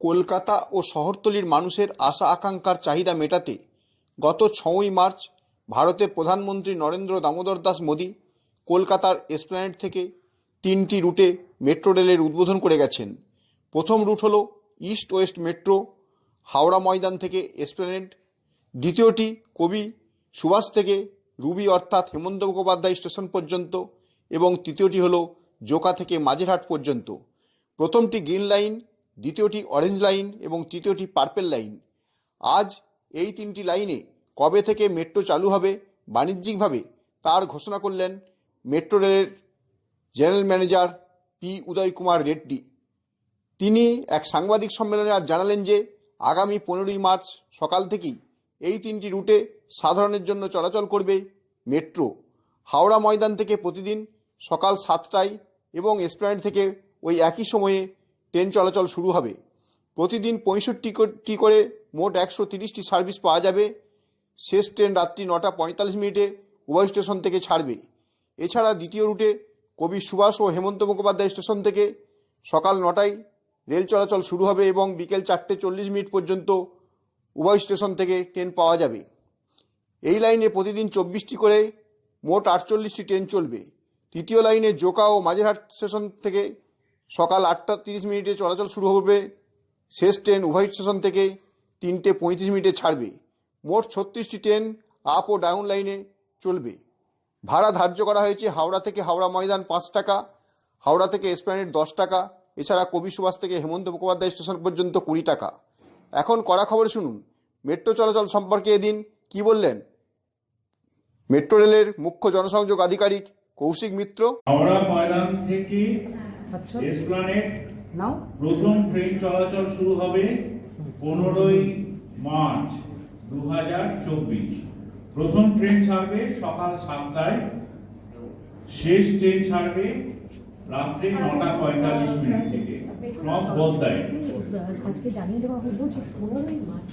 কলকাতা ও শহরতলির মানুষের আশা আকাঙ্ক্ষার চাহিদা মেটাতে গত ছয়ই মার্চ ভারতের প্রধানমন্ত্রী নরেন্দ্র দামোদর দাস মোদী কলকাতার এসপ্ল্যানেড থেকে তিনটি রুটে মেট্রো রেলের উদ্বোধন করে গেছেন। প্রথম রুট হলো east west metro, Howrah Maidan থেকে এসপ্ল্যানেড, দ্বিতীয়টি কবি সুভাষ থেকে রুবি অর্থাৎ হেমন্ত মুখোপাধ্যায় স্টেশন পর্যন্ত এবং তৃতীয়টি হলো জোকা থেকে মাঝেরহাট পর্যন্ত। প্রথমটি গ্রিন লাইন দ্বিতীয়টি অরেঞ্জ লাইন এবং তৃতীয়টি পার্পেল লাইন আজ এই তিনটি লাইনে কবে থেকে মেট্রো চালু হবে, বাণিজ্যিকভাবে তার ঘোষণা করলেন মেট্রো রেলের general manager P Uday Kumar Reddy. তিনি এক সাংবাদিক সম্মেলনে আজ জানালেন যে, আগামী পনেরোই মার্চ সকাল থেকেই এই তিনটি রুটে সাধারণের জন্য চলাচল করবে মেট্রো হাওড়া ময়দান থেকে প্রতিদিন সকাল সাতটায় এবং এসপ্ল্যানেড থেকে ওই একই সময়ে ট্রেন চলাচল শুরু হবে। প্রতিদিন পঁয়ষট্টি করে মোট একশো তিরিশটি সার্ভিস পাওয়া যাবে। শেষ ট্রেন রাত্রি নটা পঁয়তাল্লিশ মিনিটে উভয় স্টেশন থেকে ছাড়বে। এছাড়া দ্বিতীয় রুটে কবি সুভাষ ও হেমন্ত মুখোপাধ্যায় স্টেশন থেকে সকাল নটায় রেল চলাচল শুরু হবে এবং বিকেল চারটে চল্লিশ মিনিট পর্যন্ত উভয় স্টেশন থেকে ট্রেন পাওয়া যাবে। এই লাইনে প্রতিদিন চব্বিশটি করে মোট আটচল্লিশটি ট্রেন চলবে। তৃতীয় লাইনে জোকা ও মাঝেরহাট স্টেশন থেকে সকাল আটটা তিরিশ মিনিটে চলাচল শুরু হবে। শেষ ট্রেন উভয় স্টেশন থেকে তিনটে পঁয়ত্রিশ মিনিটে ছাড়বে। মোট ছত্রিশটি ট্রেন আপ ও ডাউন লাইনে চলবে। ভাড়া ধার্য করা হয়েছে হাওড়া থেকে হাওড়া ময়দান পাঁচ টাকা, হাওড়া থেকে এসপ্ল্যানেড দশ টাকা, এছাড়া কবি সুভাষ থেকে হেমন্ত মুখোপাধ্যায় স্টেশন পর্যন্ত কুড়ি টাকা। এখন কড়া খবর শুনুন। মেট্রো চলাচল সম্পর্কে এদিন কি বললেন? মেট্রো রেলের মুখ্য জনসংযোগ আধিকারিক কৌশিক মিত্র। হাওড়া ময়দান থেকে এসপ্লানেড নাও। প্রথম ট্রেন চলাচল শুরু হবে পনেরোই মার্চ দু হাজার চব্বিশ। প্রথম ট্রেন ছাড়বে সকাল সাতটায় শেষ ট্রেন ছাড়বে রাত্রি নটা পঁয়তাল্লিশ মিনিট থেকে নর্থ বোলদায় আজকে জানিয়ে দেওয়া হলো যে পনেরোই মার্চ।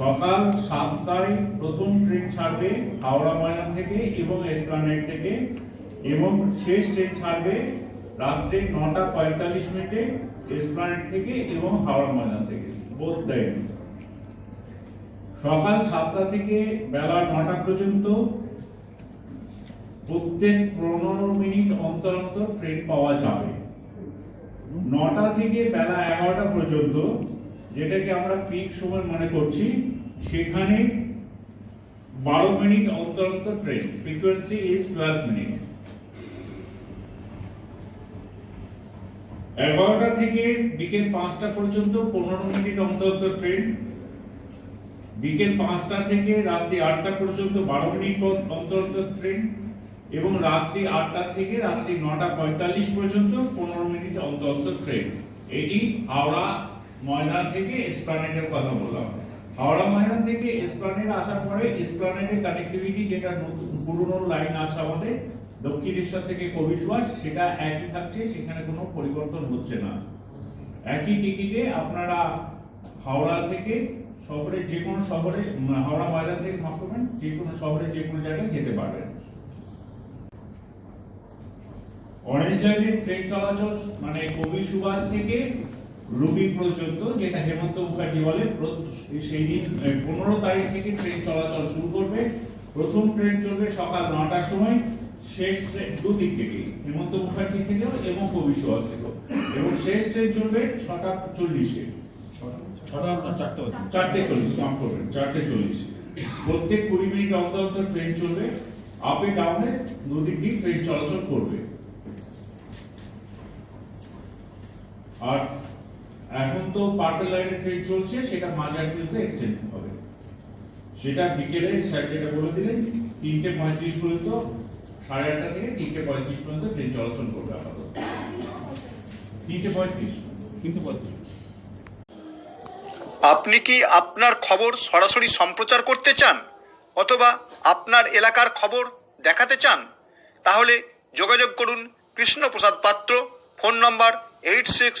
সকাল সাতটায় প্রথম ট্রেন ছাড়বে হাওড়া ময়দান থেকে এবং এসপ্লানেড থেকে এবং শেষ ট্রেন ছাড়বে রাত্রে নটা পঁয়তাল্লিশ মিনিটে এসপ্লানেড থেকে এবং হাওড়া ময়দান থেকে বোধ দেয় সকাল সাতটা থেকে বেলা নটা পর্যন্ত প্রত্যেক পনেরো মিনিট অন্তর অন্তর ট্রেন পাওয়া যাবে। নটা থেকে বেলা এগারোটা পর্যন্ত যেটাকে আমরা পিক সময় মনে করছি, সেখানে বারো মিনিট অন্তর অন্তর train frequency is twelve minute. এগারোটা থেকে বিকেল পাঁচটা পর্যন্ত পনেরো মিনিট অন্তর অন্তর ট্রেন বিকেল পাঁচটা থেকে রাত্রি আটটা পর্যন্ত বারো মিনিট অন্তর অন্তর ট্রেন এবং রাত্রি আটটা থেকে রাত্রি নটা পঁয়তাল্লিশ পর্যন্ত পনেরো মিনিট অন্তর অন্তর ট্রেন এটি হাওড়া ময়দান থেকে এসপ্লানেডের কথা বললাম। হাওড়া ময়দান থেকে এসপ্লানেড আসার পরে এসপ্লানেডের কানেক্টিভিটি যেটা নতুন, পুরনো লাইন আছে আমাদের, দক্ষিণেশ্বর থেকে কবি সুভাষ সেটা একই থাকছে, সেখানে কোনো পরিবর্তন হচ্ছে না। একই টিকিটে আপনারা হাওড়া থেকে শহরে যে কোনো শহরে, হাওড়া ময়দান থেকে মাফ করবেন, যে কোনো শহরে যে কোনো জায়গায় যেতে পারবেন। অরেঞ্জ লাইনের ট্রেন চলাচল মানে কবি সুভাষ থেকে রুবি পর্যন্ত যেটা হেমন্ত মুখার্জি বলে সেই দিন পনেরো তারিখ থেকে ট্রেন চলাচল শুরু করবে। প্রথম ট্রেন চলবে সকাল নটার সময় শেষ দুদিক থেকে হেমন্ত মুখার্জি থেকেও এবং কবি সুভাষ থেকেও। এবং শেষ ট্রেন চলবে ছটা চল্লিশে। চারটে চল্লিশ মাফ করবেন চারটে চল্লিশ। প্রত্যেক কুড়ি মিনিট অন্তর অন্তর ট্রেন চলবে আপে ডাউনে দুদিক দিক ট্রেন চলাচল করবে। আর এখন তো পার্পেল লাইনের ট্রেন চলছে সেটা মাঝার পর্যন্ত এক্সটেন্ড হবে। সেটা বিকেলে স্যার যেটা বলে দিলেন তিনটে পঁয়ত্রিশ পর্যন্ত সাড়ে আটটা থেকে তিনটে পঁয়ত্রিশ পর্যন্ত ট্রেন চলাচল করবে আপাতত। তিনটে পঁয়ত্রিশ। তিনটে পঁয়ত্রিশ। আপনি কি আপনার খবর সরাসরি সম্প্রচার করতে চান? অথবা আপনার এলাকার খবর দেখাতে চান? তাহলে যোগাযোগ করুন Krishnaprasad Patra phone number eight six